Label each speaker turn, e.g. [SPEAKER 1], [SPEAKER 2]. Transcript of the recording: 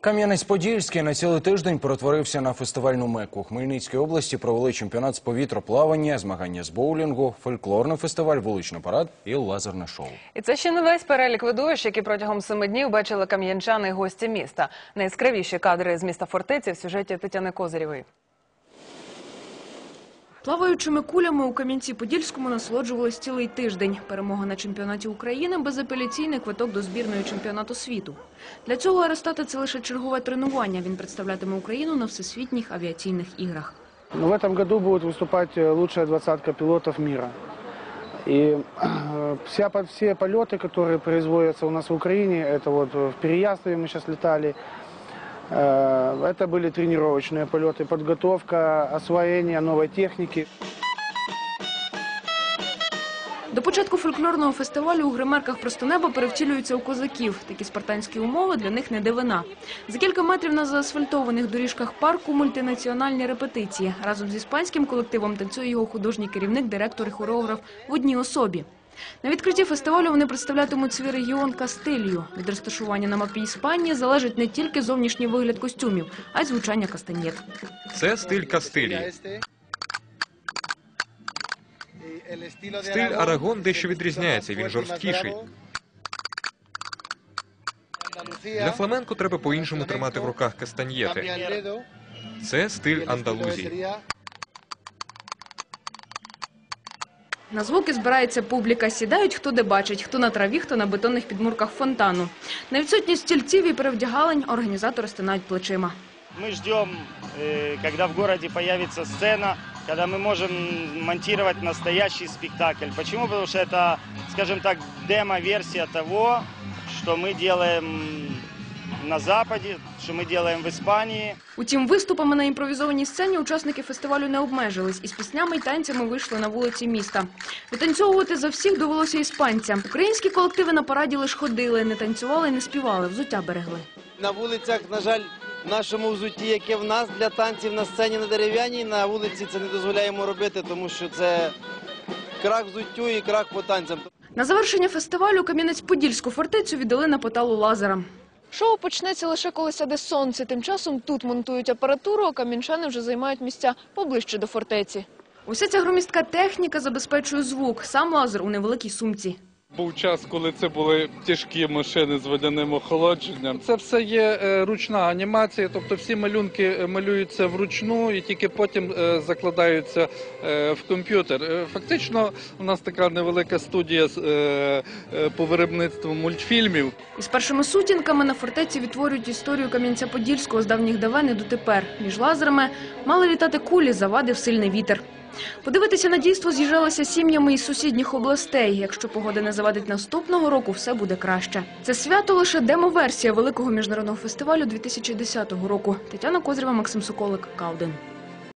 [SPEAKER 1] Кам'янець-Подільський на цілий тиждень перетворився на фестивальну меку. Хмельницькій області провели чемпіонат з повітроплавання, змагання з боулінгу, фольклорний фестиваль, вуличний парад і лазерне шоу.
[SPEAKER 2] І це ще не весь перелік видовищ, які протягом семи днів бачили кам'янчани і гості міста. Найскравіші кадри з міста фортеці в сюжеті Тетяни Козирєвої.
[SPEAKER 3] Плаваючими кулями у Кам'янці-Подільському насолоджувались цілий тиждень. Перемога на чемпіонаті України – безапеляційний квиток до збірної чемпіонату світу. Для цього аеростати – це лише чергове тренування. Він представлятиме Україну на всесвітніх авіаційних іграх.
[SPEAKER 4] Но в этом году будет выступать э, лучшая двадцатка пилотов мира. И э, вся, по- все полеты, которые производятся у нас в Украине, это вот в Переяславе мы сейчас летали, э, это были тренировочные полеты, подготовка, освоение новой техники.
[SPEAKER 3] До початку фольклорного фестивалю у гримерках просто небо перевтілюються у козаків. Такі спартанські умови для них не дивина. За кілька метрів на заасфальтованих доріжках парку мультинаціональні репетиції. Разом з іспанським колективом танцює його художній керівник, директор і хореограф в одній особі. На відкритті фестивалю вони представлятимуть свій регіон Кастилью. Від розташування на мапі Іспанії залежить не тільки зовнішній вигляд костюмів, а й звучання кастаньєт.
[SPEAKER 5] Це стиль Кастилії. Стиль Арагон дещо відрізняється, він жорсткіший. Для фламенко треба по-іншому тримати в руках кастаньєти. Це стиль Андалузії.
[SPEAKER 3] На звуки збирається публіка. Сідають хто де бачить, хто на траві, хто на бетонних підмурках фонтану. На відсутність стільців і перевдягалень організатори стинають плечима.
[SPEAKER 6] Мы ждем, э, когда в городе появится сцена, когда мы можем монтировать настоящий спектакль. Почему? Потому что это, скажем так, демо-версия того, что мы делаем на Западе, что мы делаем в Испании.
[SPEAKER 3] Утім, виступами на імпровізованій сцені учасники фестивалю не обмежились і з піснями й танцями вийшли на вулиці міста. Витанцьовувати за всіх довелося іспанцям. Українські колективи на параді лиш ходили, не танцювали, не співали, взуття берегли.
[SPEAKER 7] На вулицях, на жаль, в нашому взутті, яке в нас для танців на сцені на дерев'яній, на вулиці це не дозволяємо робити, тому що це крак взуттю і крак по танцям.
[SPEAKER 3] На завершення фестивалю Кам'янець-Подільську фортецю віддали на поталу лазера.
[SPEAKER 8] Шоу почнеться лише коли сяде сонце. Тим часом тут монтують апаратуру, а кам'янчани вже займають місця поближче до фортеці.
[SPEAKER 3] Уся ця громістка техніка забезпечує звук. Сам лазер у невеликій сумці.
[SPEAKER 9] Був час, коли це були тяжкі машини з водяним охолодженням. Це все є е, ручна анімація, тобто всі малюнки е, малюються вручну і тільки потім е, закладаються в комп'ютер. Фактично, у нас така невелика студія з, по виробництву мультфільмів.
[SPEAKER 3] Із першими сутінками на фортеці відтворюють історію Кам'янця-Подільського з давніх давен і дотепер. Між лазерами мали літати кулі, завадив сильний вітер. Подивитися на дійство з'їжджалися сім'ями із сусідніх областей. Якщо погода не завадить наступного року, все буде краще. Це свято лише демо-версія великого міжнародного фестивалю 2010 року. Тетяна Козрєва, Максим Соколик, Кауден.